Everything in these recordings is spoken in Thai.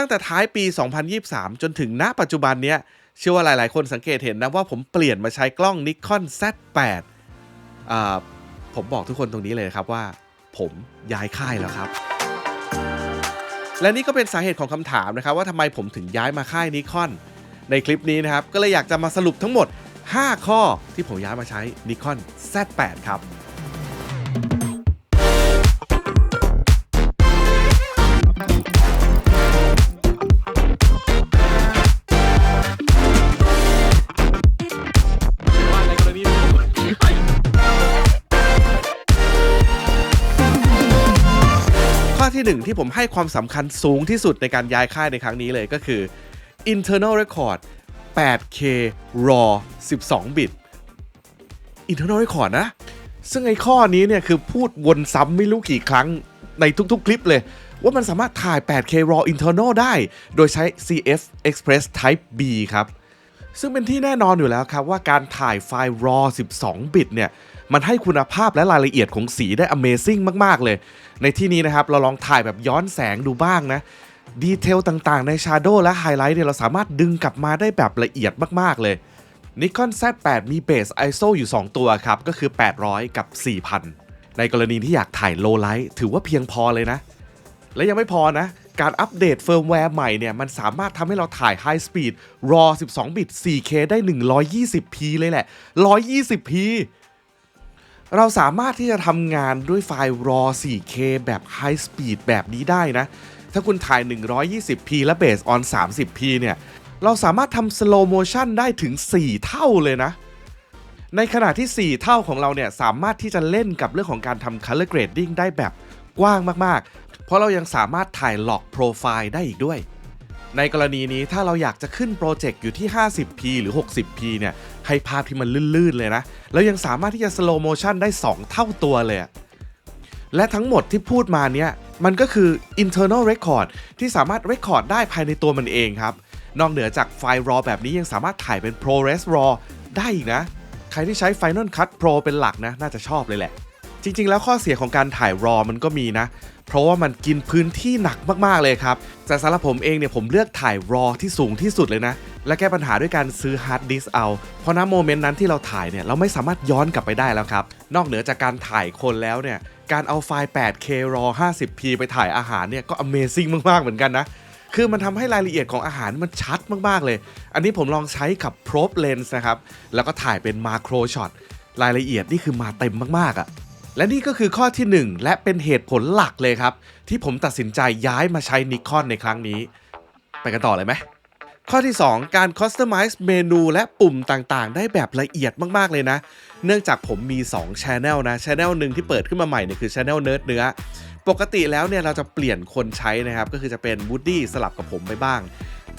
ตั้งแต่ท้ายปี 2023 จนถึงณปัจจุบันเนี้ยเชื่อว่าหลายๆ คนสังเกตเห็นนะว่าผมเปลี่ยนมาใช้กล้อง Nikon Z8 อ่าผมบอกทุกคนตรงนี้เลยครับว่า ผมย้ายค่ายแล้วครับ และนี่ก็เป็นสาเหตุของคำถามนะครับ ว่าทำไมผมถึงย้ายมาค่ายนิคอนในคลิปนี้นะครับ ก็เลยอยากจะมาสรุปทั้งหมด 5 ข้อที่ผมย้ายมาใช้ Nikon Z8 ครับ หนึ่งที่ผมให้ความสำคัญสูงที่สุดในการย้ายค่ายในครั้งนี้เลยก็คือ internal record 8K RAW 12บิต internal record นะ ซึ่งไอ้ข้อนี้เนี่ยคือพูดวนซ้ำไม่รู้กี่ครั้งในทุกๆ คลิปเลย ว่ามันสามารถถ่าย 8K RAW internal ได้ โดยใช้ CF Express Type B ครับ ซึ่งเป็นที่แน่นอนอยู่แล้วครับว่าการถ่ายไฟล์ RAW 12บิตเนี่ย มันให้คุณภาพและรายละเอียดของสีได้ Amazing มาก ๆ เลย ในที่นี้นะครับ เราลองถ่ายแบบย้อนแสงดูบ้างนะ ดีเทลต่างๆ ใน Shadow และ Highlight เนี่ยเราสามารถดึงกลับมาได้แบบละเอียดมาก ๆ เลย Nikon Z8 มีเบส ISO อยู่ 2 ตัวครับ ก็คือ 800 กับ 4000 ในกรณีที่อยากถ่าย Low Light ถือว่าเพียงพอเลยนะ และยังไม่พอนะการอัปเดตเฟิร์มแวร์ใหม่เนี่ย มันสามารถทำให้เราถ่าย High Speed RAW 12 บิต 4K ได้ 120p เลยแหละ 120p เราสามารถที่จะทำงานด้วยไฟล์ RAW 4K แบบ High Speed แบบนี้ได้นะ ถ้าคุณถ่าย 120p และ Base on 30p เนี่ย เราสามารถทำ Slow Motion ได้ถึง 4 เท่าเลยนะ ในขณะที่ 4 เท่าของเราเนี่ย สามารถที่จะเล่นกับเรื่องของการทำ Color Grading ได้แบบกว้างมาก ๆ เพราะเรายังสามารถถ่าย Log Profile ได้อีกด้วย ในกรณีนี้ถ้าเราอยากจะขึ้นโปรเจกต์อยู่ที่ 50p หรือ 60p เนี่ย ให้ภาพที่มันลื่นๆเลยนะ แล้วยังสามารถที่จะสโลโมชันได้ 2 เท่าตัวเลย และทั้งหมดที่พูดมาเนี้ยมันก็คือ internal record ที่สามารถ record ได้ภายในตัวมันเองครับ นอกเหนือจากไฟล์ raw แบบนี้ยังสามารถถ่ายเป็น ProRes RAW ได้อีกนะ ใครที่ใช้ Final Cut Pro เป็นหลักนะ น่าจะชอบเลยแหละ จริง ๆ แล้วข้อเสียของการถ่าย RAW มันก็มีนะ เพราะว่ามันกินพื้นที่หนักมากๆเลยครับ แต่สำหรับผมเองเนี่ยผมเลือกถ่าย RAW ที่สูงที่สุดเลยนะ และแก้ปัญหาด้วยการซื้อฮาร์ดดิสก์เอา เพราะณโมเมนต์นั้นที่เราถ่ายเนี่ยเราไม่สามารถย้อนกลับไปได้แล้วครับ นอกเหนือจากการถ่ายคนแล้วเนี่ยการเอาไฟล์ 8K RAW 50p ไปถ่ายอาหารเนี่ยก็ Amazing มากๆเหมือนกันนะคือมันทำให้รายละเอียดของอาหารมันชัดมากๆเลย อันนี้ผมลองใช้กับ probe lens นะครับ แล้วก็ถ่ายเป็น macro shot รายละเอียดนี่คือมาเต็มมากๆอะ และนี่ก็คือข้อที่ 1 และเป็นเหตุผลหลักเลยครับ ที่ผมตัดสินใจย้ายมาใช้นิคอนในครั้งนี้ ไปกันต่อเลยไหมข้อที่ 2 การ customize เมนูและปุ่มต่างๆ ได้แบบละเอียดมากๆเลยนะ เนื่องจากผมมี 2 Channel นะ Channel หนึ่งที่เปิดขึ้นมาใหม่เนี่ยคือ Channel เนิร์ดเนื้อ ปกติแล้วเนี่ยเราจะเปลี่ยนคนใช้นะครับ ก็คือจะเป็น Woody สลับกับผมไปบ้าง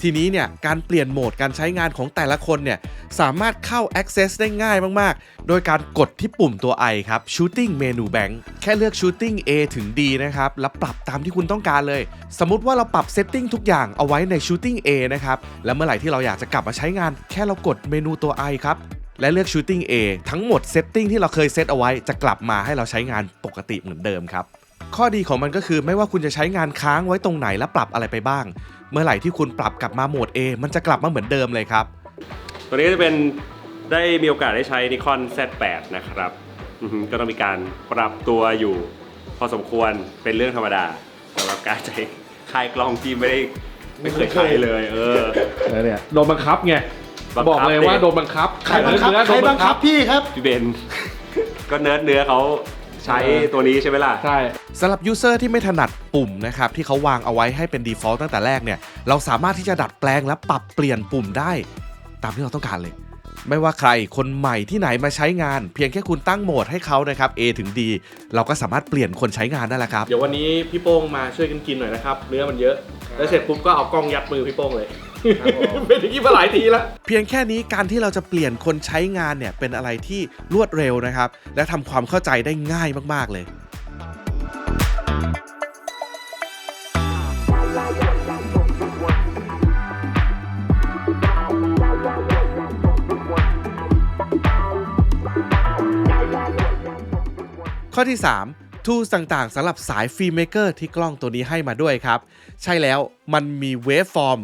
ทีนี้เนี่ยการเปลี่ยนโหมดการใช้งานของแต่ละคนเนี่ยสามารถเข้า Access ได้ง่ายมากๆ โดยการกดที่ปุ่มตัว I ครับ Shooting Menu Bank แค่เลือก Shooting A ถึง D นะครับ แล้วปรับตามที่คุณต้องการเลย สมมติว่าเราปรับ Setting ทุกอย่างเอาไว้ใน Shooting A นะครับ แล้วเมื่อไหร่ที่เราอยากจะกลับมาใช้งาน แค่เรากดเมนูตัว I ครับและเลือก Shooting A ทั้งหมด Setting ที่เราเคยเซตเอาไว้จะกลับมาให้เราใช้งานปกติเหมือนเดิมครับ ข้อดีของมันก็คือไม่ว่าคุณจะใช้งานค้างไว้ตรงไหนและปรับอะไรไปบ้าง เมื่อไหร่ที่คุณปรับกลับมาโหมด A มันจะกลับมาเหมือนเดิมเลยครับ ตัวนี้ก็จะเป็นได้มีโอกาสได้ใช้ Nikon Z8 นะครับอือฮึก็ต้องมีการปรับตัวอยู่ พอสมควรเป็นเรื่องธรรมดาสำหรับการใช้ค่ายกล้องที่ไม่ได้ไม่เคยใช้เลยเออเออ เนี่ยโดนบังคับไงบังคับ บอกเลยว่าดิโดนบังคับใครบังคับเนื้อใครโดนบังคับพี่ครับ พี่เบน ก็เนิร์ดเนื้อเขา ใช้ตัวนี้ใช่ไหมล่ะ ใช่สำหรับยูเซอร์ที่ไม่ถนัดปุ่มนะครับที่เขาวางเอาไว้ให้เป็น default ตั้งแต่แรกเนี่ย เราสามารถที่จะดัดแปลงและปรับเปลี่ยนปุ่มได้ ตามที่เราต้องการเลย ไม่ว่าใครคนใหม่ที่ไหนมาใช้งาน เพียงแค่คุณตั้งโหมดให้เขานะครับ A ถึง D เราก็สามารถเปลี่ยนคนใช้งานได้แล้วครับ เดี๋ยววันนี้พี่โป้งมาช่วยกันกินหน่อยนะครับ เนื้อมันเยอะ แล้วเสร็จปุ๊บก็เอากล้องยัดมือพี่โป้งเลย เป็นอย่างนี้มาหลายทีแล้วเพียงแค่นี้การที่เราจะเปลี่ยนคนใช้งานเนี่ยเป็นอะไรที่รวดเร็วนะครับ และทำความเข้าใจได้ง่ายมากๆเลยข้อที่3 tools ต่างๆสำหรับสาย filmmaker ที่กล้องตัวนี้ให้มาด้วยครับ ใช่แล้วมันมี waveform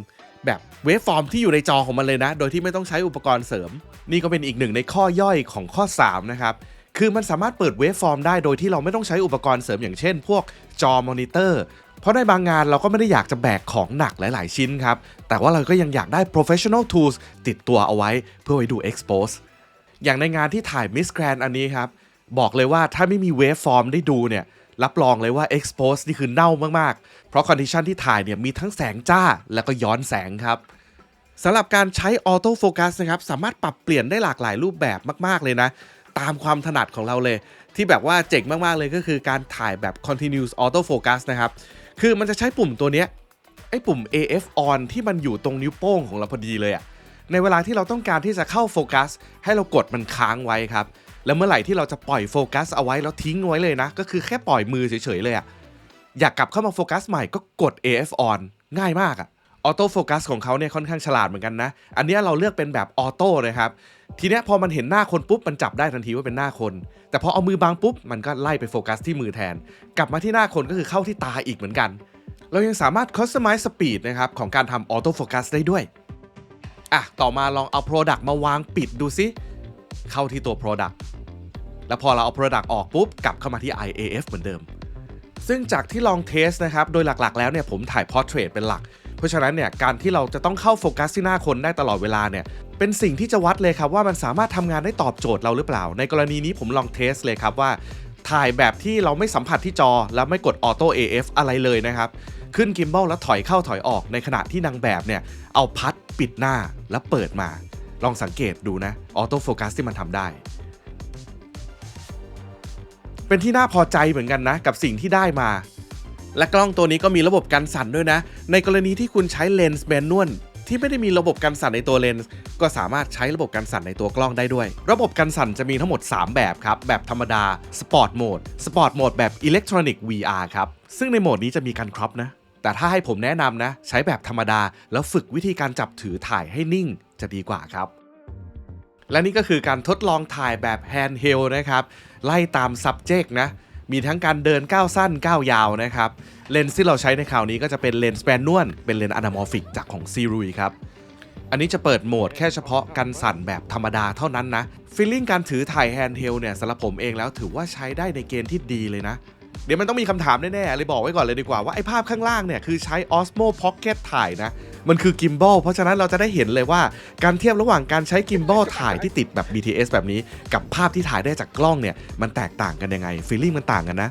แบบเวฟฟอร์มที่อยู่ในจอของมันเลยนะ โดยที่ไม่ต้องใช้อุปกรณ์เสริม นี่ก็เป็นอีกหนึ่งในข้อย่อยของข้อ 3 นะครับ คือมันสามารถเปิดเวฟฟอร์มได้โดยที่เราไม่ต้องใช้อุปกรณ์เสริมอย่างเช่น พวกจอมอนิเตอร์เพราะในบางงานเราก็ไม่ได้อยากจะแบกของหนักหลาย ๆ ชิ้นครับ แต่ว่าเราก็ยังอยากได้ professional tools ติดตัวเอาไว้เพื่อไว้ดู expose อย่างในงานที่ถ่าย Miss Grand อันนี้ครับ บอกเลยว่าถ้าไม่มีเวฟฟอร์มได้ดูเนี่ย รับรองเลยว่า expose นี่คือเน่ามากๆ เพราะ condition ที่ถ่ายเนี่ยมีทั้งแสงจ้าแล้วก็ย้อนแสงครับสำหรับการใช้ออโต้โฟกัสนะครับสามารถปรับเปลี่ยนได้หลากหลายรูปแบบมากๆเลยนะ ตามความถนัดของเราเลย ที่แบบว่าเจ๋งมากๆเลยก็คือการถ่ายแบบ continuous auto focus นะครับ คือมันจะใช้ปุ่มตัวเนี้ยไอ้ปุ่ม AF on ที่มันอยู่ตรงนิ้วโป้งของเราพอดีเลยอะในเวลาที่เราต้องการที่จะเข้าโฟกัสให้เรากดมันค้างไว้ครับ แล้วเมื่อไหร่ที่เราจะปล่อยโฟกัสเอาไว้แล้วทิ้งไว้เลยนะ ก็คือแค่ปล่อยมือเฉยๆเลยอะอยากกลับเข้ามาโฟกัสใหม่ก็กด AF on ง่ายมากอะออโต้โฟกัสของเขาเนี่ยค่อนข้างฉลาดเหมือนกันนะ อันนี้เราเลือกเป็นแบบออโต้เลยครับ ทีนี้พอมันเห็นหน้าคนปุ๊บมันจับได้ทันทีว่าเป็นหน้าคน แต่พอเอามือบังปุ๊บมันก็ไล่ไปโฟกัสที่มือแทน กลับมาที่หน้าคนก็คือเข้าที่ตาอีกเหมือนกัน เรายังสามารถ customize speed นะครับของการทำออโต้โฟกัสได้ด้วย อะ ต่อมาลองเอา Product มาวางปิดดูซิ เข้าที่ตัว Product แล้วพอเราเอา Product ออกปุ๊บ กลับเข้ามาที่ IAF เหมือนเดิม ซึ่งจากที่ลองเทสนะครับ โดยหลักๆ แล้วเนี่ยผมถ่าย Portrait เป็นหลัก เพราะฉะนั้นเนี่ยการที่เราจะต้องเข้าโฟกัสที่หน้าคนได้ตลอดเวลาเนี่ยเป็นสิ่งที่จะวัดเลยครับว่ามันสามารถทำงานได้ตอบโจทย์เราหรือเปล่า ในกรณีนี้ผมลองเทสเลยครับว่า ถ่ายแบบที่เราไม่สัมผัสที่จอ แล้วไม่กดออโต้ AF อะไรเลยนะครับขึ้นกิมบ a ลแล้วถอยเข้าถอยออกในขณะที่นางแบบเนี่ยเอาพัดปิดหน้าแล้วเปิดมา ลองสังเกตดูนะออโต้โฟกัสที่มันทำได้ เป็นที่น่าพอใจเหมือนกันนะ กับสิ่งที่ได้มา และกล้องตัวนี้ก็มีระบบกันสั่นด้วยนะ ในกรณีที่คุณใช้เลนส์แมนนวลที่ไม่ได้มีระบบกันสั่นในตัวเลนส์ก็สามารถใช้ระบบกันสั่นในตัวกล้องได้ด้วย ระบบกันสั่นจะมีทั้งหมด 3 แบบครับ แบบธรรมดา Sport Mode Sport Mode แบบ Electronic VR ครับ ซึ่งในโหมดนี้จะมีการครอปนะ แต่ถ้าให้ผมแนะนำนะ ใช้แบบธรรมดา แล้วฝึกวิธีการจับถือถ่ายให้นิ่งจะดีกว่าครับ และนี่ก็คือการทดลองถ่ายแบบ handheld นะครับ ไล่ตาม subject นะ มีทั้งการเดินก้าวสั้นก้าวยาวนะครับ เลนส์ที่เราใช้ในคราวนี้ก็จะเป็นเลนส์แมนนวลเป็นเลนส์อะนามอร์ฟิกจากของซีรุยครับ อันนี้จะเปิดโหมดแค่เฉพาะกันสั่นแบบธรรมดาเท่านั้นนะฟีลลิ่งการถือถ่ายแฮนด์เฮลเนี่ยสำหรับผมเองแล้วถือว่าใช้ได้ในเกณฑ์ที่ดีเลยนะ เดี๋ยวมันต้องมีคำถามแน่ๆเลยบอกไว้ก่อนเลยดีกว่าว่าไอ้ภาพข้างล่างเนี่ยคือใช้ Osmo Pocket ถ่ายนะ มันคือกิมบ a ลเพราะฉะนั้นเราจะได้เห็นเลยว่าการเทียบระหว่างการใช้กิมบ a ลถ่ายที่ติดแบบ BTS แบบนี้ กับภาพที่ถ่ายได้จากกล้องเนี่ยมันแตกต่างกันยังไงฟีลลิ่งมันต่างกันนะ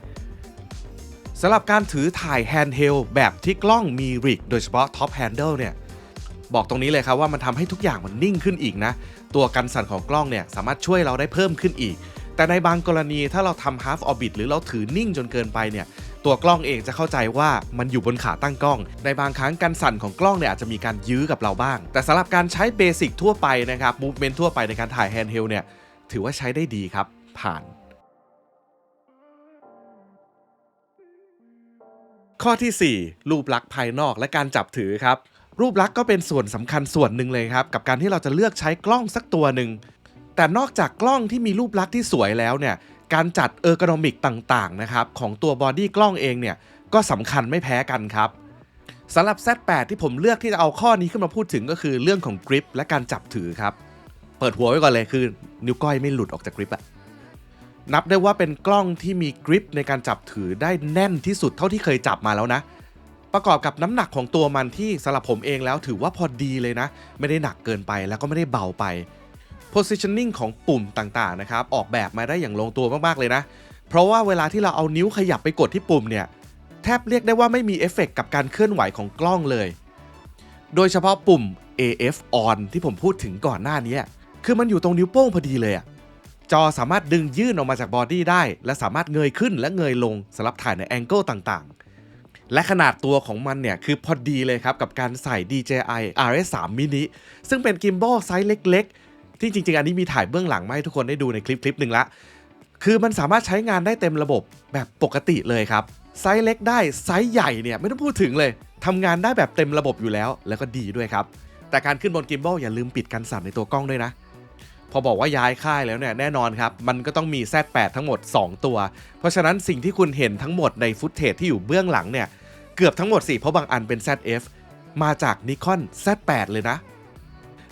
สำหรับการถือถ่ายแฮนด์เฮลแบบที่กล้องมีริกโดยเฉพาะท็อปแฮนเดิลเนี่ยบอกตรงนี้เลยครับว่ามันทำให้ทุกอย่างมันนิ่งขึ้นอีกนะ ตัวกันสั่นของกล้องเนี่ยสามารถช่วยเราได้เพิ่มขึ้นอีก แต่ในบางกรณีถ้าเราทำ half orbit หรือเราถือนิ่งจนเกินไปเนี่ย ตัวกล้องเองจะเข้าใจว่ามันอยู่บนขาตั้งกล้อง ในบางครั้งการสั่นของกล้องเนี่ยอาจจะมีการยื้อกับเราบ้าง แต่สำหรับการใช้เบสิกทั่วไปนะครับ movement ทั่วไปในการถ่ายแฮนด์เฮลเนี่ย ถือว่าใช้ได้ดีครับ ผ่านข้อทีสี่4 รูปลักษณ์ภายนอกและการจับถือครับ รูปลักษณ์ก็เป็นส่วนสำคัญส่วนหนึ่งเลยครับ กับการที่เราจะเลือกใช้กล้องสักตัวหนึ่ง แต่นอกจากกล้องที่มีรูปลักษณ์ที่สวยแล้วเนี่ย การจัดเออร์กนอมิกต่างๆนะครับของตัวบอดี้กล้องเองเนี่ยก็สำคัญไม่แพ้กันครับสำหรับ Z8 ที่ผมเลือกที่จะเอาข้อนี้ขึ้นมาพูดถึงก็คือเรื่องของกริปและการจับถือครับ เปิดหัวไว้ก่อนเลยคือ นิ้วก้อยไม่หลุดออกจากกริปอะนับได้ว่าเป็นกล้องที่มีกริปในการจับถือได้แน่นที่สุดเท่าที่เคยจับมาแล้วนะ ประกอบกับน้ำหนักของตัวมันที่สำหรับผมเองแล้วถือว่าพอดีเลยนะ ไม่ได้หนักเกินไปแล้วก็ไม่ได้เบาไป positioning ของปุ่มต่างๆนะครับออกแบบมาได้อย่างลงตัวมากๆเลยนะ เพราะว่าเวลาที่เราเอานิ้วขยับไปกดที่ปุ่มเนี่ยแทบเรียกได้ว่าไม่มีเอฟเฟกต์กับการเคลื่อนไหวของกล้องเลย โดยเฉพาะปุ่ม AF on ที่ผมพูดถึงก่อนหน้านี้ คือมันอยู่ตรงนิ้วโป้งพอดีเลยอะจอสามารถดึงยื่นออกมาจากบอดี้ได้ และสามารถเงยขึ้นและเงยลงสำหรับถ่ายในแองเกิลต่างๆ และขนาดตัวของมันเนี่ย คือพอดีเลยครับ กับการใส่ DJI RS3 mini ซึ่งเป็นกิมบ a ลไซส์เล็ก ๆ ที่จริงๆ อันนี้มีถ่ายเบื้องหลังมาให้ทุกคนได้ดูในคลิปคลิปหนึ่งละ คือมันสามารถใช้งานได้เต็มระบบแบบปกติเลยครับ ไซส์เล็กได้ไซส์ใหญ่เนี่ยไม่ต้องพูดถึงเลยทำงานได้แบบเต็มระบบอยู่แล้ว แล้วก็ดีด้วยครับ แต่การขึ้นบนกิมบ a ลอย่าลืมปิดกันสั่นในตัวกล้องด้วยนะพอบอกว่าย้ายค่ายแล้วเนี่ยแน่นอนครับ มันก็ต้องมี Z8 ทั้งหมด 2 ตัว เพราะฉะนั้นสิ่งที่คุณเห็นทั้งหมดในฟุตเทจที่อยู่เบื้องหลังเนี่ย เกือบทั้งหมดสิเพราะบางอันเป็น ZF มาจาก Nikon Z8 เลยนะ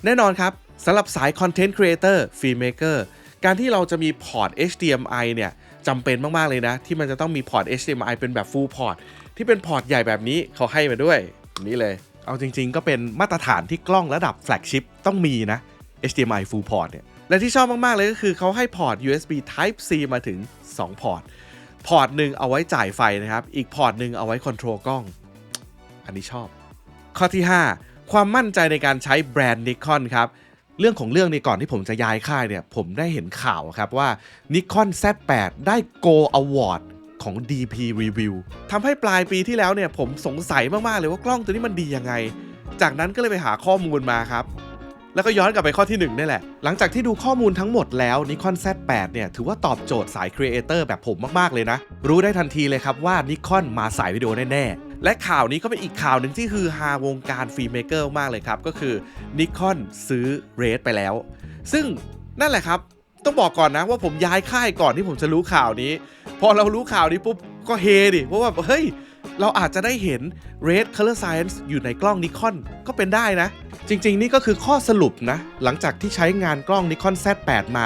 แน่นอนครับ สำหรับสาย Content Creator Filmmaker กอร์การที่เราจะมีพอร์ต HDMI เนี่ยจำเป็นมาก ๆ เลยนะ ที่มันจะต้องมีพอร์ต HDMI เป็นแบบ Full Port ที่เป็นพอร์ตใหญ่แบบนี้เขาให้มาด้วย นี่เลย เอาจริง ๆ ก็เป็นมาตรฐานที่กล้องระดับแฟลกชิพต้องมีนะ HDMI Full Port เนี่ยและที่ชอบมาก ๆ เลยก็คือเขาให้พอร์ต USB Type C มาถึง 2 พอร์ต พอร์ตหนึ่งเอาไว้จ่ายไฟนะครับ อีกพอร์ตหนึ่งเอาไว้คอนโทรลกล้อง อันนี้ชอบ ข้อที่ 5 ความมั่นใจในการใช้แบรนด์ Nikon ครับ เรื่องของเรื่องในก่อนที่ผมจะย้ายค่ายเนี่ย ผมได้เห็นข่าวครับว่า Nikon Z8 ได้ Go Award ของ DP Review ทำให้ปลายปีที่แล้วเนี่ย ผมสงสัยมาก ๆ เลยว่ากล้องตัวนี้มันดียังไง จากนั้นก็เลยไปหาข้อมูลมาครับ แล้วก็ย้อนกลับไปข้อที่1นี่แหละ หลังจากที่ดูข้อมูลทั้งหมดแล้ว Nikon Z8 เนี่ย ถือว่าตอบโจทย์สายครีเอเตอร์แบบผมมาก ๆ เลยนะ รู้ได้ทันทีเลยครับว่า Nikon มาสายวิดีโอแน่ ๆ และข่าวนี้ก็เป็นอีกข่าวหนึ่งที่คือฮาวงการฟิล์มเมเกอร์มากเลยครับ ก็คือ Nikon ซื้อ Red ไปแล้ว ซึ่งนั่นแหละครับ ต้องบอกก่อนนะว่าผมย้ายค่ายก่อนที่ผมจะรู้ข่าวนี้ พอเรารู้ข่าวนี้ปุ๊บก็เฮดิเพราะว่าเฮ้ยเราอาจจะได้เห็น Red Color Science อยู่ในกล้อง Nikon ก็เป็นได้นะ จริงๆ นี่ก็คือข้อสรุปนะ หลังจากที่ใช้งานกล้อง Nikon Z8 มา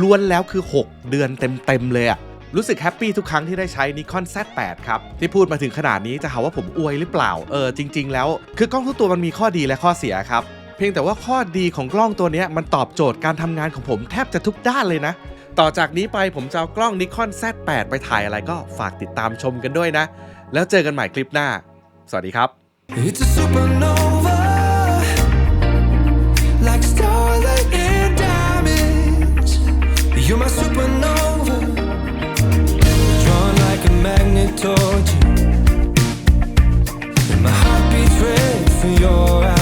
ล้วนแล้วคือ 6 เดือนเต็ม ๆ เลยอะ รู้สึกแฮปปี้ทุกครั้งที่ได้ใช้ Nikon Z8 ครับ ที่พูดมาถึงขนาดนี้จะหาว่าผมอวยหรือเปล่า เออจริง ๆ แล้ว คือกล้องทุกตัวมันมีข้อดีและข้อเสียครับ เพียงแต่ว่าข้อดีของกล้องตัวนี้มันตอบโจทย์การทำงานของผมแทบจะทุกด้านเลยนะต่อจากนี้ไปผมจะเอากล้อง Nikon Z8 ไปถ่ายอะไรก็ฝากติดตามชมกันด้วยนะ แล้วเจอกันใหม่คลิปหน้า สวัสดีครับ toward you. And my heart beats red for your